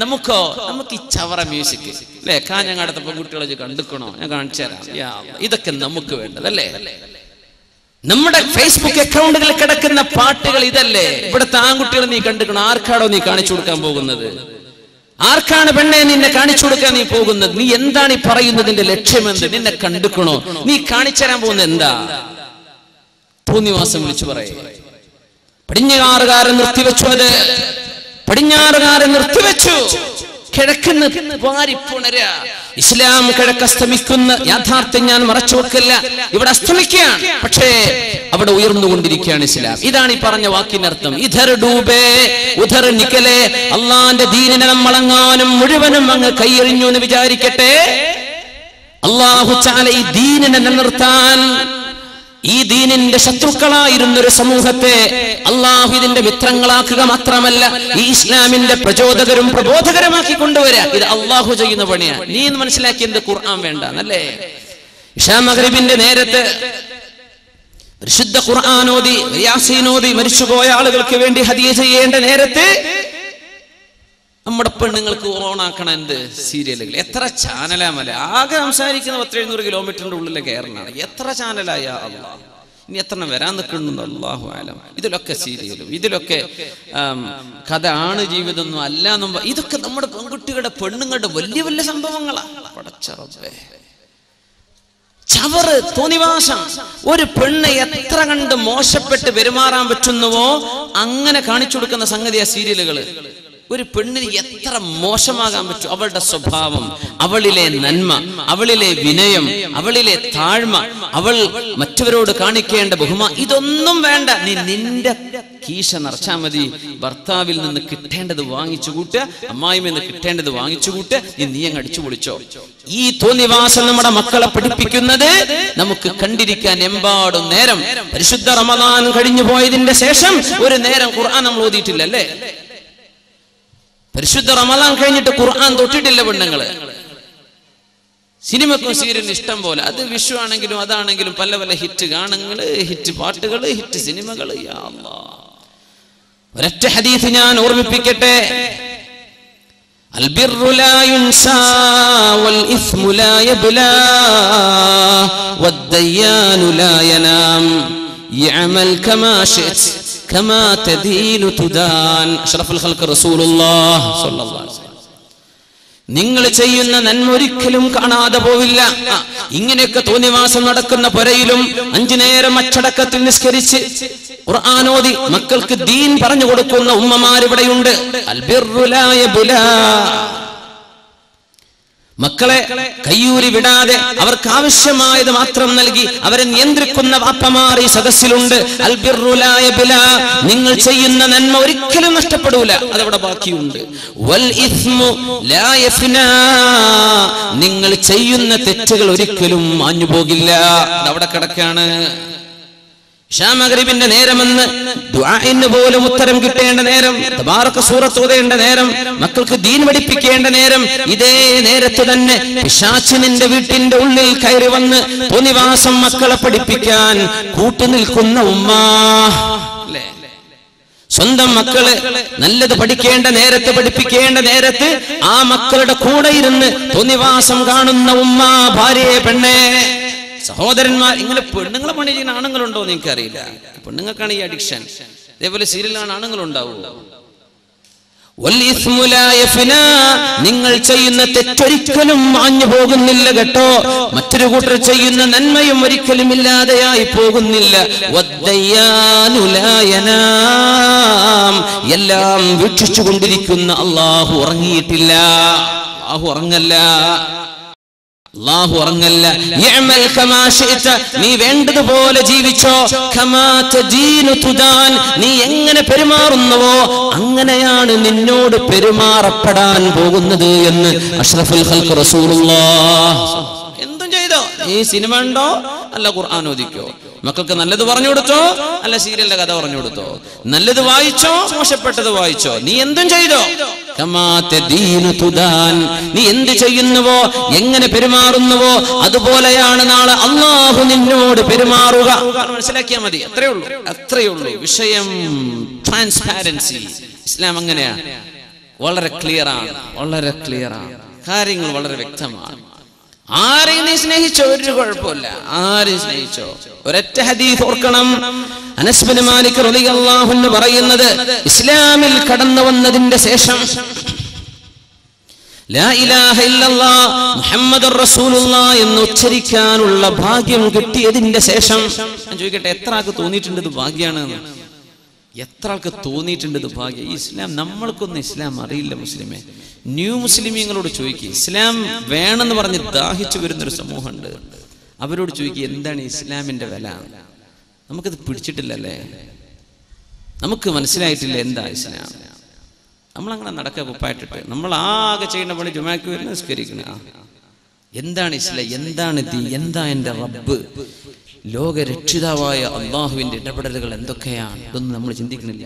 നമുക്കോ? നമുക്ക്? ഈ ചവറ മ്യൂസിക് അല്ലെ കാഞ്ഞങ്ങാടത്തെ പെൺകുട്ടികളെ കണ്ടുക്കണോ? ഞാൻ കാണിച്ചു തരാം. ഇതൊക്കെ നമുക്ക് വേണ്ടത് അല്ലേ? നമ്മുടെ ഫേസ്ബുക്ക് അക്കൗണ്ടുകളിൽ കിടക്കുന്ന പാട്ടുകൾ ഇതല്ലേ? ഇവിടുത്തെ ആൺകുട്ടികൾ നീ കണ്ടുക്കണം? ആർക്കാണോ നീ കാണിച്ചു കൊടുക്കാൻ പോകുന്നത്? ആർക്കാണ് പെണ്ണെ നിന്നെ കാണിച്ചു കൊടുക്കാൻ നീ പോകുന്നത്? നീ എന്താണ് ഈ പറയുന്നതിന്റെ ലക്ഷ്യമെന്ത്? നിന്നെ കണ്ടുക്കണോ? നീ കാണിച്ചു തരാൻ പോകുന്നത് എന്താ? തോന്നിവാസം വിളിച്ചു പറയേ. പടിഞ്ഞാറുകാരൻ നിർത്തിവെച്ചു അത്. പടിഞ്ഞാറുകാരൻ നിർത്തിവെച്ചു. കിഴക്കുന്ന് വാരിപ്പുണര ഇസ്ലാം കിഴക്ക് അസ്തമിക്കുന്ന യാഥാർത്ഥ്യം ഞാൻ മറച്ചു വെക്കില്ല. ഇവിടെ അസ്തമിക്കുകയാണ്. പക്ഷേ അവിടെ ഉയർന്നുകൊണ്ടിരിക്കുകയാണ് ഇസ്ലാം. ഇതാണ് ഈ പറഞ്ഞ വാക്കിനർത്ഥം. ഇധർ ഡൂബേ ഉധർ നിക്കലേ അള്ളാന്റെ ദീനിനെ നമ്മളങ്ങാനും മുഴുവനും അങ്ങ് കൈയെറിഞ്ഞു എന്ന് വിചാരിക്കട്ടെ. അള്ളാഹു ചാല ഈ ദീനിനെ നിലനിർത്താൻ ഈ ദീനിന്റെ ശത്രുക്കളായിരുന്ന ഒരു സമൂഹത്തെ അള്ളാഹു ഇതിന്റെ മിത്രങ്ങളാക്കുക മാത്രമല്ല ഈ ഇസ്ലാമിന്റെ പ്രചോദകരും പ്രബോധകരമാക്കി കൊണ്ടുവരാ. ഇത് അള്ളാഹു ചെയ്യുന്ന പണിയാണ്. നീ എന്ന് മനസ്സിലാക്കി എന്ത് ഖുർആൻ വേണ്ട എന്നല്ലേ ഇഷാ മഗ്രിബിന്റെ നേരത്തെ പരിശുദ്ധ ഖുർആാനോദി യാസീനോദി മരിച്ചുപോയ ആളുകൾക്ക് വേണ്ടി ഹദിയ ചെയ്യേണ്ട നേരത്ത് നമ്മുടെ പെണ്ണുങ്ങൾക്ക് ഓണാക്കണ എന്ത്? സീരിയലുകൾ എത്ര ചാനലാ മല? ആകെ സംസാരിക്കുന്ന പത്ത് എഴുന്നൂറ് കിലോമീറ്ററിന്റെ ഉള്ളിലെ കേരളമാണ് എത്ര ചാനലായ അള്ളാഹ്? ഇനി എത്ര വരാൻ നിൽക്കുന്നുണ്ട്? അള്ളാഹു ആലം ഇതിലൊക്കെ സീരിയലും ഇതിലൊക്കെ കഥ ആണ് ജീവിതം ഒന്നും അല്ല എന്നും ഇതൊക്കെ നമ്മുടെ പെൺകുട്ടികളുടെ പെണ്ണുങ്ങളുടെ വലിയ വലിയ സംഭവങ്ങളാണ് ചവറ് തോന്നിവാസം. ഒരു പെണ്ണ് എത്ര കണ്ട് മോശപ്പെട്ട് പെരുമാറാൻ പറ്റുന്നുവോ? അങ്ങനെ കാണിച്ചു കൊടുക്കുന്ന സംഗതിയാ സീരിയലുകൾ ഒരു പെണ്ണിന് എത്ര മോശമാകാൻ പറ്റും? അവളുടെ സ്വഭാവം അവളിലെ നന്മ അവളിലെ വിനയം അവളിലെ താഴ്മ അവൾ മറ്റവരോട് കാണിക്കേണ്ട ബഹുമാ ഇതൊന്നും വേണ്ട. നീ നിന്റെ കീശ നിറച്ചാ മതി. ഭർത്താവിൽ നിന്ന് കിട്ടേണ്ടത് വാങ്ങിച്ചു കൂട്ടുക അമ്മായി നിന്ന് കിട്ടേണ്ടത് വാങ്ങിച്ചു കൂട്ടുക. നീ നീ അങ്ങ് അടിച്ചു പൊളിച്ചോ. ഈ തോന്നിവാസം നമ്മുടെ മക്കളെ പഠിപ്പിക്കുന്നത് നമുക്ക് കണ്ടിരിക്കാൻ എമ്പാടും നേരം. പരിശുദ്ധ റമദാൻ കഴിഞ്ഞു പോയതിന്റെ ശേഷം ഒരു നേരം ഖുർആൻ നമ്മൾ ഓതിയിട്ടില്ല അല്ലേ പരിശുദ്ധ റമദാൻ കഴിഞ്ഞിട്ട് ഖുർആൻ തൊട്ടിട്ടില്ല പെണ്ണുങ്ങള് സിനിമക്കും സീരിയലിനും ഇഷ്ടം പോലെ അത് വിഷു ആണെങ്കിലും അതാണെങ്കിലും പല പല ഹിറ്റ് ഗാനങ്ങള് ഹിറ്റ് പാട്ടുകള് ഹിറ്റ് സിനിമകള് യാ അല്ലാ. ഒരൊറ്റ ഹദീസ് ഞാൻ ഓർമ്മിപ്പിക്കട്ടെ البر لا ينسى والإثم لا يبلى والديان لا ينام يعمل كما شئت كما تدين تدان أشرف الخلق رسول الله صلى الله عليه وسلم നിങ്ങൾ ചെയ്യുന്ന നന്മ ഒരിക്കലും കാണാതെ പോവില്ല ആ, ഇങ്ങനെയൊക്കെ തോന്നിവാസം നടക്കുന്ന പുരയിലും അഞ്ചു നേരം അച്ചടക്കത്തിൽ നിസ്കരിച്ച് ഖുർആാനോദി മക്കൾക്ക് ദീൻ പറഞ്ഞു കൊടുക്കുന്ന ഉമ്മമാരിവിടെയുണ്ട് അൽബിറുലായ ബുലാ മക്കളെ കയ്യൂരി വിടാതെ അവർക്ക് ആവശ്യമായത് മാത്രം നൽകി അവരെ നിയന്ത്രിക്കുന്ന വാപ്പമാർ ഈ സദസ്സിലുണ്ട്. നിങ്ങൾ ചെയ്യുന്ന നന്മ ഒരിക്കലും നഷ്ടപ്പെടൂല. അതവിടെ ബാക്കിയുണ്ട്. നിങ്ങൾ ചെയ്യുന്ന തെറ്റുകൾ ഒരിക്കലും മാഞ്ഞു പോകില്ല അതവിടെ കിടക്കാണ്. ഷാമഗരിബിന്റെ നേരമെന്ന് ദുആഇന് പോലും ഉത്തരം കിട്ടേണ്ട നേരം തബാറക സൂറത്ത് ഓതേണ്ട നേരം മക്കൾക്ക് ദീൻ പഠിപ്പിക്കേണ്ട നേരം ഇതേ നേരത്ത് തന്നെ പിശാചിന്റെ വീട്ടിന്റെ ഉള്ളിൽ കയറി വന്ന് തോന്നിവാസം മക്കളെ പഠിപ്പിക്കാൻ കൂട്ടുനിൽക്കുന്ന ഉമ്മ. സ്വന്തം മക്കൾ നല്ലത് പഠിക്കേണ്ട നേരത്ത് പഠിപ്പിക്കേണ്ട നേരത്ത് ആ മക്കളുടെ കൂടെ ഇരുന്ന് തോന്നിവാസം കാണുന്ന ഉമ്മ ഭാര്യയെ പെണ്ണെ. സഹോദരന്മാർ ഇങ്ങനെ പെണ്ണുങ്ങളെ പണി ചെയ്യുന്ന ആണുങ്ങളുണ്ടോ എന്ന് എനിക്കറിയില്ല. പെണ്ണുങ്ങൾക്കാണ് ഈ അഡിക്ഷൻ അതേപോലെ സീരിയലാണ് യഫ്നാ. നിങ്ങൾ ചെയ്യുന്ന തെറ്റൊരിക്കലും മാഞ്ഞു പോകുന്നില്ല കേട്ടോ. മറ്റൊരു കൂട്ടർ ചെയ്യുന്ന നന്മയും ഒരിക്കലും ഇല്ലാതെയായി പോകുന്നില്ല. എല്ലാം വീക്ഷിച്ചു കൊണ്ടിരിക്കുന്ന അള്ളാഹു ഉറങ്ങിയിട്ടില്ല. അള്ളാഹു ഉറങ്ങല്ല. അള്ളാഹു ഉറങ്ങല്ല. നീ വേണ്ടതുപോലെ ജീവിച്ചോ. നീ എങ്ങനെ പെരുമാറുന്നുവോ അങ്ങനെയാണ് നിന്നോട് പെരുമാറപ്പെടാൻ പോകുന്നത് എന്ന് അഷ്റഫുൽ ഖൽഖ് റസൂലുള്ളാഹ് എന്തും ചെയ്തോ? നീ സിനിമ ഉണ്ടോ അല്ല ഖുർആൻ ഓദിക്കോ മക്കൾക്ക് നല്ലത് പറഞ്ഞു കൊടുത്തോ? അല്ല സീരിയലിന്റെ കഥ പറഞ്ഞു കൊടുത്തോ? നല്ലത് വായിച്ചോ? മോശപ്പെട്ടത് വായിച്ചോ? നീ എന്തും ചെയ്തോ. നീ എന്ത് ചെയ്യുന്നുവോ? എങ്ങനെ പെരുമാറുന്നുവോ? അതുപോലെയാണ് നാളെ അള്ളാഹു നിന്നോട് പെരുമാറുക. മനസ്സിലാക്കിയാൽ മതി. അത്രയേ ഉള്ളൂ. അത്രയേ ഉള്ളൂ. വിഷയം ട്രാൻസ്പാരൻസി ഇസ്ലാം അങ്ങനെയാണ് വളരെ ക്ലിയർ ആണ്. വളരെ ക്ലിയർ ആണ്. കാര്യങ്ങൾ വളരെ വ്യക്തമാണ്. ആരെയും നീ സ്നേഹിച്ചോ? ഒരു കുഴപ്പമില്ല. ആരെയും സ്നേഹിച്ചോ? ഒരൊറ്റ ഹദീഫ് ഓർക്കണം. അനസ്ബിന് മാലിക് റളിയല്ലാഹു അൻഹു പറയുന്നത് ഇസ്ലാമിൽ കടന്നു വന്നതിന്റെ ശേഷം. എന്ന് ഉച്ചരിക്കാനുള്ള ഭാഗ്യം കിട്ടിയതിന്റെ ശേഷം. ഞാൻ ചോദിക്കട്ടെ എത്ര ആൾക്ക് തോന്നിയിട്ടുണ്ട് ഇത് ഭാഗ്യാണ്? എത്ര ആൾക്ക് തോന്നിയിട്ടുണ്ട് ഇത് ഭാഗ്യം? ഈ ഇസ്ലാം നമ്മൾക്കൊന്നും ഇസ്ലാം അറിയില്ല മുസ്ലിമെ. ന്യൂ മുസ്ലിമീങ്ങളോട് ചോദിക്കുക ഇസ്ലാം വേണമെന്ന് പറഞ്ഞ് ദാഹിച്ചു വരുന്നൊരു സമൂഹമുണ്ട്. അവരോട് ചോദിക്കുക എന്താണ് ഇസ്ലാമിന്റെ വില? നമുക്കത് പിടിച്ചിട്ടില്ലല്ലേ? നമുക്ക് മനസ്സിലായിട്ടില്ല എന്താ ഇസ്ലാം. നമ്മളങ്ങനെ നടക്കുക കുപ്പായിട്ടിട്ട്. നമ്മൾ ആകെ ചെയ്യുന്ന പണി ജുമാക്ക് വരുന്ന നിസ്കരിക്കണ. എന്താണ് ഇസ്ലാം? എന്താണ് എന്താ എന്റെ റബ്ബ്? ലോക രക്ഷിതാവായ അള്ളാഹുവിന്റെ ഇടപെടലുകൾ എന്തൊക്കെയാണ്? ഇതൊന്നും നമ്മൾ ചിന്തിക്കുന്നില്ല.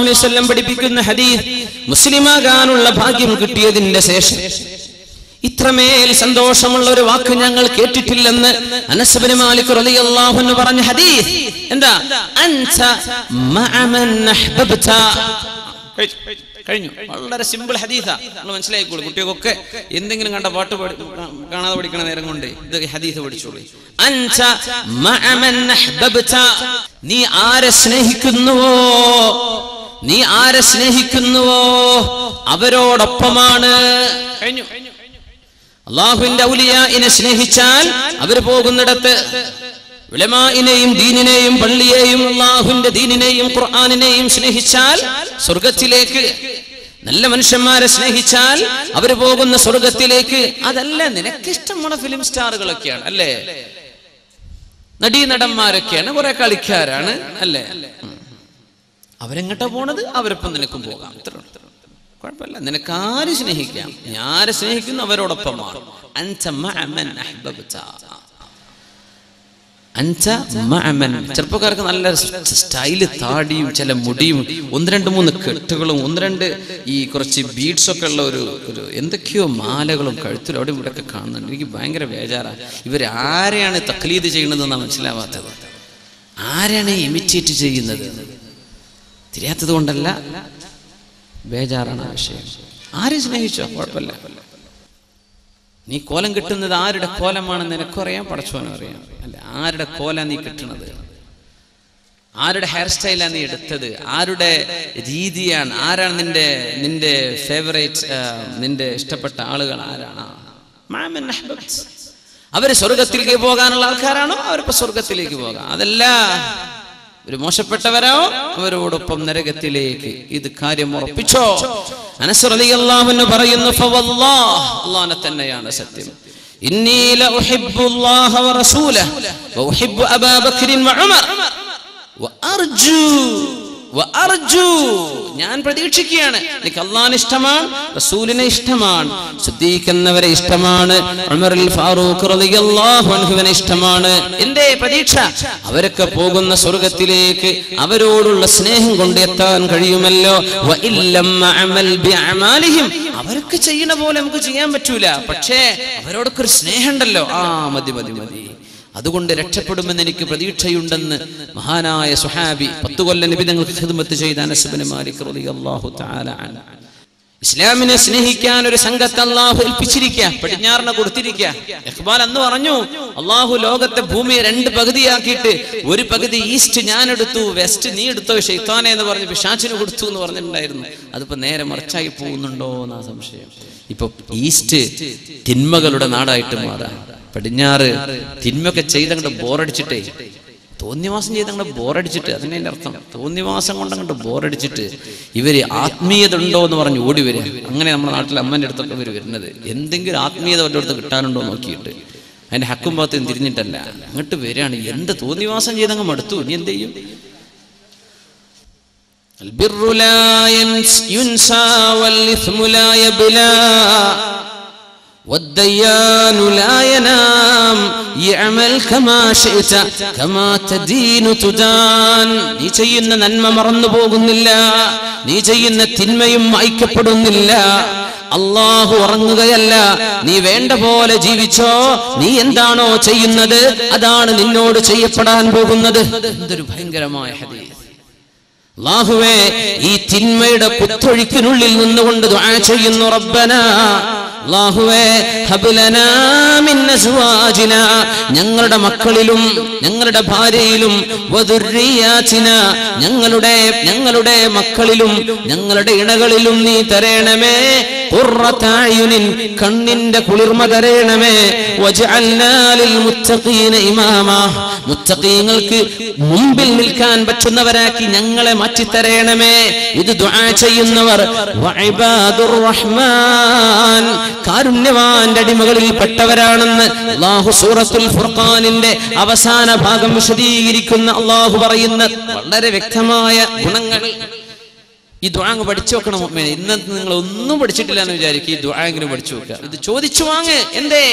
അലൈഹി വസല്ലം പഠിപ്പിക്കുന്ന ഹദീസ് മുസ്ലിമാകാനുള്ള ഭാഗ്യം കിട്ടിയതിന്റെ ശേഷം ഇത്രമേൽ സന്തോഷമുള്ള ഒരു വാക്ക് ഞങ്ങൾ കേട്ടിട്ടില്ലെന്ന് അനസ്ബിന് മാലിക് റളിയല്ലാഹു അൻഹു പറഞ്ഞ ഹദീസ് എന്താ? അൻത മഅമൻ അഹ്ബബ്ത. കഴിഞ്ഞു. വളരെ സിമ്പിൾ ഹദീസാ നമ്മൾ മനസ്സിലാക്കിക്കോളൂ. കുട്ടികൾക്കൊക്കെ എന്തെങ്കിലും കണ്ട പാട്ട് പാടി കാണാതെ പഠിക്കണ നേരം കൊണ്ട് ഇത് ഹദീസ് പഠിച്ചോളൂ. നീ ആരെ സ്നേഹിക്കുന്നുവോ? നീ ആരെ സ്നേഹിക്കുന്നുവോ? അവരോടൊപ്പമാണ്. കഴിഞ്ഞു. അള്ളാഹുവിന്റെ ഇനെ സ്നേഹിച്ചാൽ അവർ പോകുന്നിടത്ത് ഉലമായിനെയും ദീനിനെയും പള്ളിയെയും അള്ളാഹുവിന്റെ ദീനിനെയും ഖുർആാനിനെയും സ്നേഹിച്ചാൽ സ്വർഗത്തിലേക്ക് നല്ല മനുഷ്യന്മാരെ സ്നേഹിച്ചാൽ അവർ പോകുന്ന സ്വർഗത്തിലേക്ക് അതല്ല നിനക്കിഷ്ടമുള്ള ഫിലിം സ്റ്റാറുകളൊക്കെയാണ് അല്ലേ? നടീനടന്മാരൊക്കെയാണ് കുറെ കളിക്കാരാണ് അല്ലേ. അവരെങ്ങോട്ടാ പോണത്? അവരൊപ്പം നിനക്കും പോകാം. കുഴപ്പമില്ല. നിനക്ക് ആര് സ്നേഹിക്കാം ഞാൻ സ്നേഹിക്കുന്നു? അവരോടൊപ്പമാണ്. അൻത മഅമൻ. ചെറുപ്പക്കാർക്ക് നല്ല സ്റ്റൈൽ താടിയും ചില മുടിയും ഒന്ന് രണ്ട് മൂന്ന് കെട്ടുകളും ഒന്ന് രണ്ട് ഈ കുറച്ച് ബീഡ്സ് ഒക്കെ ഉള്ള ഒരു എന്തൊക്കെയോ മാലകളും കഴുത്തിലും അവിടെ ഇവിടെ ഒക്കെ കാണുന്നുണ്ട്. എനിക്ക് ഭയങ്കര ബേജാറാണ് ഇവർ ആരെയാണ് തക്ലീദ് ചെയ്യുന്നതെന്നാണ് മനസ്സിലാവാത്തത്? ആരെയാണ് ഇമിറ്റേറ്റ് ചെയ്യുന്നത്? തിരിയാത്തത് കൊണ്ടല്ല. ബേജാറാണ് ആ വിഷയം. ആരെ സ്നേഹിച്ചോ? കുഴപ്പമില്ല. നീ കോലം കിട്ടുന്നത് ആരുടെ കോലമാണെന്ന് നിനക്കറിയാം പടച്ചോനും അറിയാം. അല്ല ആരുടെ കോല നീ കിട്ടണത്? ആരുടെ ഹെയർ സ്റ്റൈലാണ് നീ എടുത്തത്? ആരുടെ രീതിയാണ്? ആരാണ് നിന്റെ നിന്റെ ഫേവറേറ്റ് നിന്റെ ഇഷ്ടപ്പെട്ട ആളുകൾ ആരാണ്. അവർ സ്വർഗത്തിലേക്ക് പോകാനുള്ള ആൾക്കാരാണോ? അവരിപ്പോ സ്വർഗത്തിലേക്ക് പോകാം. അതല്ല ഒരു മോശപ്പെട്ടവരോ അവരോടൊപ്പം നരകത്തിലേക്ക് ഇത് കാര്യം ഉറപ്പിച്ചോ? അനസ് റളിയല്ലാഹു അൻഹു പറയുന്നു അല്ലാഹനെ തന്നെയാണ് സത്യം. ഇന്നി ഞാൻ പ്രതീക്ഷിക്കുകയാണ്. എനിക്ക് അള്ളാഹിനെ ഇഷ്ടമാണ് റസൂലിനെ ഇഷ്ടമാണ് സിദ്ദീഖ് എന്നവരെ ഇഷ്ടമാണ് ഉമറിൽ ഫാറൂഖ് അൻഹുവിനെ ഇഷ്ടമാണ്. എന്റെ പ്രതീക്ഷ അവരൊക്കെ പോകുന്ന സ്വർഗത്തിലേക്ക് അവരോടുള്ള സ്നേഹം കൊണ്ട് എത്താൻ കഴിയുമല്ലോ അവരൊക്കെ ചെയ്യുന്ന പോലെ നമുക്ക് ചെയ്യാൻ പറ്റൂല. പക്ഷേ അവരോടൊക്കെ ഒരു സ്നേഹമുണ്ടല്ലോ. ആ മതി മതി മതി. അതുകൊണ്ട് രക്ഷപ്പെടുമെന്ന് എനിക്ക് പ്രതീക്ഷയുണ്ടെന്ന് മഹാനായ സുഹാബി പത്തു കൊല്ലം നബി ഞങ്ങൾക്ക് ഹിദ്മത്ത് ചെയ്ത അനസ്ബിന് മാലിക് റളിയല്ലാഹു തആല ഇസ്ലാമിനെ സ്നേഹിക്കാൻ ഒരു സംഘത്തെ അള്ളാഹു ഏൽപ്പിച്ചിരിക്കുക പടിഞ്ഞാറിനെ കൊടുത്തിരിക്കുക. ഇഖ്ബാൽ അന്ന് പറഞ്ഞു അള്ളാഹു ലോകത്തെ ഭൂമിയെ രണ്ട് പകുതിയാക്കിയിട്ട് ഒരു പകുതി ഈസ്റ്റ് ഞാൻ എടുത്തു വെസ്റ്റ് നീ എടുത്തോ ഷെയ്ത്താനെ എന്ന് പറഞ്ഞ് പിശാച്ചിന് കൊടുത്തു എന്ന് പറഞ്ഞിട്ടുണ്ടായിരുന്നു. അതിപ്പോ നേരെ മറിച്ചായി പോകുന്നുണ്ടോ എന്നാ സംശയം. ഇപ്പൊ ഈസ്റ്റ് തിന്മകളുടെ നാടായിട്ട് മാറാം. പടിഞ്ഞാറ് തിന്മയൊക്കെ ചെയ്തങ്ങോട്ട് ബോറടിച്ചിട്ടേ തോന്നിവാസം ചെയ്ത് അങ്ങോട്ട് ബോറടിച്ചിട്ട് അതിനെ അർത്ഥം തോന്നിവാസം കൊണ്ട് അങ്ങോട്ട് ബോറടിച്ചിട്ട് ഇവര് ആത്മീയത ഉണ്ടോ എന്ന് പറഞ്ഞ് ഓടി വരിക അങ്ങനെ നമ്മുടെ നാട്ടിൽ അമ്മൻ്റെ അടുത്തൊക്കെ ഇവർ വരുന്നത് എന്തെങ്കിലും ആത്മീയത വല്ലയിടത്ത് കിട്ടാനുണ്ടോ എന്ന് നോക്കിയിട്ട് അതിന്റെ ഹക്കും ഭാഗത്തും തിരിഞ്ഞിട്ടല്ല അങ്ങോട്ട് വരികയാണ് എന്ത് തോന്നിവാസം ചെയ്തങ്ങ് മടുത്തു ഇനി എന്ത് ചെയ്യും البر لا ينس- ينسى والإثم لا يبلى والديان لا ينام يعمل كما شئت كما تدين تدان നീ ചെയ്യുന്ന നന്മ മറന്നു പോകുന്നില്ല നീ ചെയ്യുന്ന തിന്മയും മായ്ക്കപ്പെടുന്നില്ല അള്ളാഹു ഉറങ്ങുകയല്ല നീ വേണ്ട പോലെ ജീവിച്ചോ നീ എന്താണോ ചെയ്യുന്നത് അതാണ് നിന്നോട് ചെയ്യപ്പെടാൻ പോകുന്നത് എന്തൊരു ഭയങ്കരമായ ഹദീസ് അല്ലാഹുവേ ഈ തിന്മയുടെ കുത്തൊഴുക്കിനുള്ളിൽ നിന്നുകൊണ്ട് ദുആ ചെയ്യുന്നു റബ്ബന അല്ലാഹുവേ ഹബ്ലനാ മിൻ ഞങ്ങളുടെ മക്കളിലും ഞങ്ങളുടെ ഭാര്യയിലും ഞങ്ങളുടെ ഞങ്ങളുടെ മക്കളിലും ഞങ്ങളുടെ ഇണകളിലും നീ തരേണമേ. കണ്ണിന്റെ കുളിർമ ഇമാമാ. മുത്തഖീങ്ങൾക്ക് മുമ്പിൽ നിൽക്കാൻ പറ്റുന്നവരാക്കി ഞങ്ങളെ മാറ്റിത്തരേണമേ ഇത് ദുആ ചെയ്യുന്നവർ. കാരുണ്യവാന്റെ അടിമകളിൽ പെട്ടവരാണെന്ന് അല്ലാഹു സൂറത്തുൽ ഫുർഖാനിന്റെ അവസാന ഭാഗം വിശദീകരിക്കുന്ന അല്ലാഹു പറയുന്ന വളരെ വ്യക്തമായ ഗുണങ്ങൾ. ഈ ദ്വാങ് പഠിച്ചു വെക്കണം മുഅ്മിനെ ഇന്നത്തെ നിങ്ങൾ ഒന്നും പഠിച്ചിട്ടില്ല എന്ന് വിചാരിക്കും ഈ ദ്വാങ്ങിന് പഠിച്ചു വെക്കുക. ഇത് ചോദിച്ചു വാങ്ങ്. എന്തേ?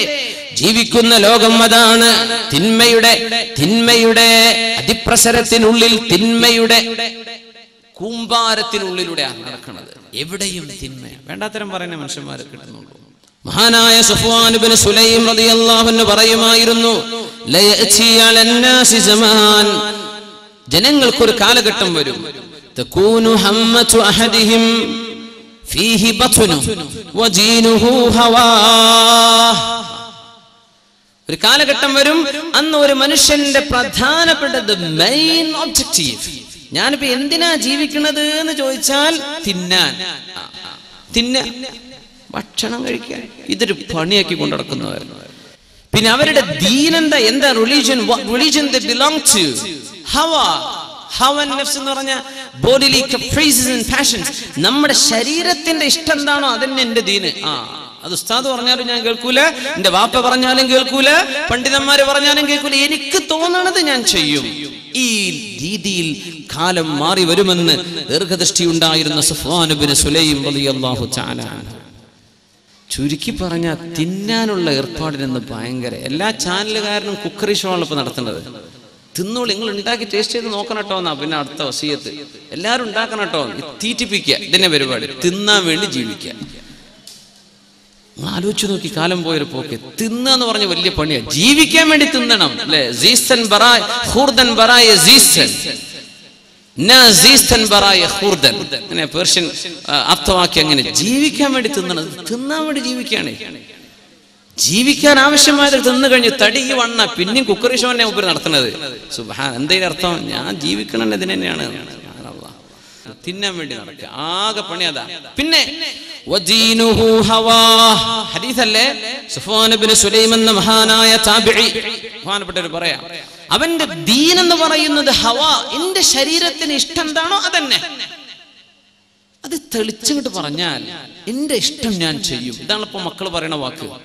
ജീവിക്കുന്ന ലോകം അതാണ്. തിന്മയുടെ തിന്മയുടെ അതിപ്രസരത്തിനുള്ളിൽ തിന്മയുടെ കൂമ്പാരത്തിനുള്ളിലൂടെയാണ് നടക്കുന്നത്. എവിടെയും തിന്മ വേണ്ടാത്തരം പറയുന്ന മനുഷ്യന്മാരെ കിട്ടുന്നുള്ളൂ. മഹാനായ സുഫ്വാൻ ഇബ്നു സുലൈം റളിയല്ലാഹു അൻഹു പറയുമായിരുന്നു ജനങ്ങൾക്കൊരു കാലഘട്ടം വരും. تكون همة أحدهم فيه بطن ودينه هواه ഒരു കാലഘട്ടം വരും അന്ന് ഒരു മനുഷ്യന്റെ പ്രധാനപ്പെട്ടത് മെയിൻ ഒബ്ജക്റ്റീവ് ഞാനിപ്പോ എന്തിനാ ജീവിക്കുന്നത് എന്ന് ചോദിച്ചാൽ തിന്നാൻ ആ, ആ. തിന്ന ഭക്ഷണം കഴിക്കാൻ ഇതൊരു പണിയാക്കി കൊണ്ടു നടക്കുന്നവർ പിന്നെ അവരുടെ ദീനെന്താ എന്താ religion religion belong to Hawa haven't നഫ്സ് എന്ന് പറഞ്ഞ ബോഡിലി ആൻഡ് പാഷൻസ് നമ്മുടെ ശരീരത്തിന്റെ ഇഷ്ടം എന്താണോ അതന്നെ എന്റെ ദീന്. ആ അത് ഉസ്താദ് പറഞ്ഞാലും ഞാൻ കേൾക്കൂല എന്റെ വാപ്പ പറഞ്ഞാലും കേൾക്കൂല പണ്ഡിതന്മാര് പറഞ്ഞാലും കേൾക്കൂല എനിക്ക് തോന്നണത് ഞാൻ ചെയ്യും. ഈ രീതിയിൽ കാലം മാറി വരുമെന്ന് ദീർഘദൃഷ്ടി ഉണ്ടായിരുന്ന സുഫാനുബിന് സുലൈം റളിയല്ലാഹു തആല. ചുരുക്കി പറഞ്ഞ തിന്നാനുള്ള ഏർപ്പാടിനെന്ന് ഭയങ്കര. എല്ലാ ചാനലുകാരനും കുക്കറി ഷോ ആണ് ഇപ്പൊ നടത്തേണ്ടത് തിന്നോളൂ. നിങ്ങൾ ഉണ്ടാക്കി ടേസ്റ്റ് ചെയ്ത് നോക്കണം കേട്ടോ എന്നാ പിന്നെ അടുത്ത വസീയത്ത്. എല്ലാവരും ഉണ്ടാക്കണം കേട്ടോ. തീറ്റിപ്പിക്കുക. ഇതിന്റെ പരിപാടി. തിന്നാൻ വേണ്ടി ജീവിക്കുക. ആലോചിച്ച് നോക്കി കാലം പോയൊരു പോക്ക്. തിന്ന എന്ന് പറഞ്ഞ വലിയ പണിയാണ് ജീവിക്കാൻ വേണ്ടി തിന്നണം. അല്ലെ? ജീസ്തൻ ബറായ് ഹൂർദൻ ബറായ ജീസ്തൻ പേർഷ്യൻ ആ, അർത്ഥവാക്യം അങ്ങനെ. ജീവിക്കാൻ വേണ്ടി തിന്നണം. തിന്നാൻ വേണ്ടി ജീവിക്കുകയാണ്. ജീവിക്കാൻ ആവശ്യമായത് തിന്നു കഴിഞ്ഞ് തടി ഈ വണ്ണ പിന്നെയും കുക്കറി ഷോ തന്നെ ഉപരി നടത്തുന്നത്. സുബാ എന്തെങ്കിലും അർത്ഥം? ഞാൻ ജീവിക്കണം ഇതിന് തന്നെയാണ്. തിന്നാൻ വേണ്ടി നടക്കുക. ആകെ പണി അതാ. പിന്നെ. ഹദീസല്ലേ? സുഫാൻ ഇബ്നു സുലൈം എന്ന മഹാനായ താബിഈ. ബഹുമാനപ്പെട്ടവർ പറയാം. അവന്റെ ദീൻ എന്ന് പറയുന്നത് ഹവാ. എന്റെ ശരീരത്തിന് ഇഷ്ടം എന്താണോ അതന്നെ. അത് തെളിച്ചങ്ങോട്ട് പറഞ്ഞാൽ എന്റെ ഇഷ്ടം ഞാൻ ചെയ്യും. ഇതാണ് ഇപ്പൊ മക്കൾ പറയുന്ന വാക്ക്.